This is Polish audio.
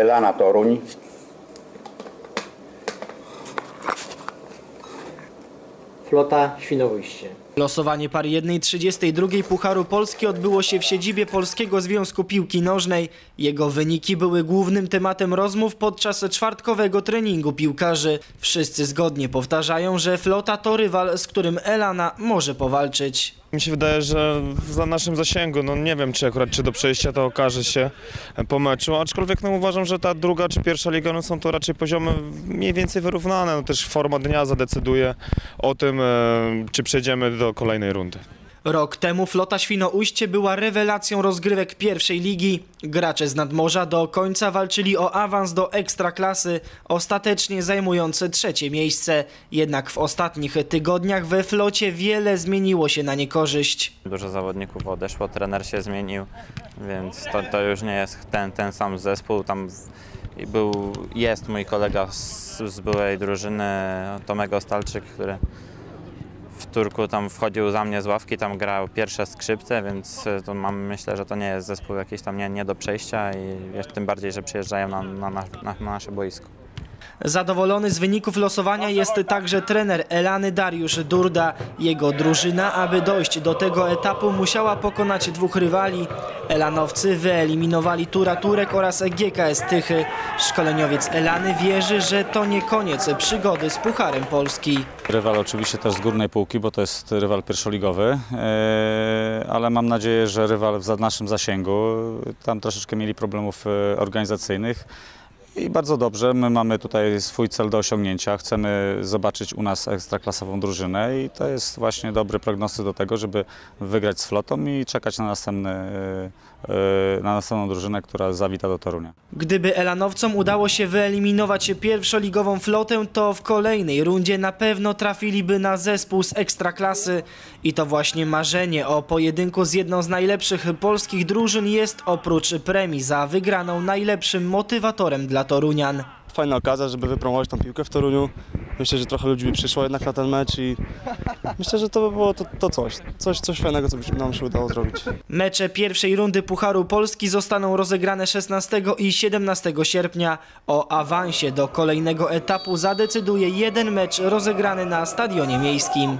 Elana Toruń. Flota Świnoujście. Losowanie par 1.32 Pucharu Polski odbyło się w siedzibie Polskiego Związku Piłki Nożnej. Jego wyniki były głównym tematem rozmów podczas czwartkowego treningu piłkarzy. Wszyscy zgodnie powtarzają, że flota to rywal, z którym Elana może powalczyć. Mi się wydaje, że za naszym zasięgu, no nie wiem czy akurat czy do przejścia to okaże się po meczu, aczkolwiek no uważam, że ta druga czy pierwsza liga no są to raczej poziomy mniej więcej wyrównane, no też forma dnia zadecyduje o tym, e, czy przejdziemy do kolejnej rundy. Rok temu flota Świnoujście była rewelacją rozgrywek pierwszej ligi. Gracze z nadmorza do końca walczyli o awans do ekstraklasy, ostatecznie zajmujące trzecie miejsce. Jednak w ostatnich tygodniach we flocie wiele zmieniło się na niekorzyść. Dużo zawodników odeszło, trener się zmienił, więc to, to już nie jest ten, ten sam zespół. Tam był, jest mój kolega z, z byłej drużyny, Tomek Ostalczyk, który w Turku tam wchodził za mnie z ławki, tam grał pierwsze skrzypce, więc y, to mam, myślę, że to nie jest zespół jakiś tam nie, nie do przejścia i tym bardziej, że przyjeżdżają na, na, na, na nasze boisko. Zadowolony z wyników losowania jest także trener Elany Dariusz Durda. Jego drużyna, aby dojść do tego etapu, musiała pokonać dwóch rywali. Elanowcy wyeliminowali Tura Turek oraz GKS Tychy. Szkoleniowiec Elany wierzy, że to nie koniec przygody z Pucharem Polski. Rywal oczywiście też z górnej półki, bo to jest rywal pierwszoligowy, e, ale mam nadzieję, że rywal w naszym zasięgu. Tam troszeczkę mieli problemów e, organizacyjnych i bardzo dobrze. My mamy tutaj swój cel do osiągnięcia. Chcemy zobaczyć u nas ekstraklasową drużynę i to jest właśnie dobry prognostyk do tego, żeby wygrać z flotą i czekać na, następny, e, e, na następną drużynę, która zawita do Torunia. Gdyby Elanowcom udało się wyeliminować pierwszoligową flotę, to w kolejnej rundzie na pewno trafiliby na zespół z ekstraklasy. I to właśnie marzenie o pojedynku z jedną z najlepszych polskich drużyn jest oprócz premii za wygraną najlepszym motywatorem dla Torunian. fajna okazja, żeby wypromować tą piłkę w Toruniu. Myślę, że trochę ludzi by przyszło jednak na ten mecz i myślę, że to by było to, to coś, coś, coś fajnego, co by nam się udało zrobić. Mecze pierwszej rundy Pucharu Polski zostaną rozegrane 16 i 17 sierpnia. O awansie do kolejnego etapu zadecyduje jeden mecz rozegrany na stadionie miejskim.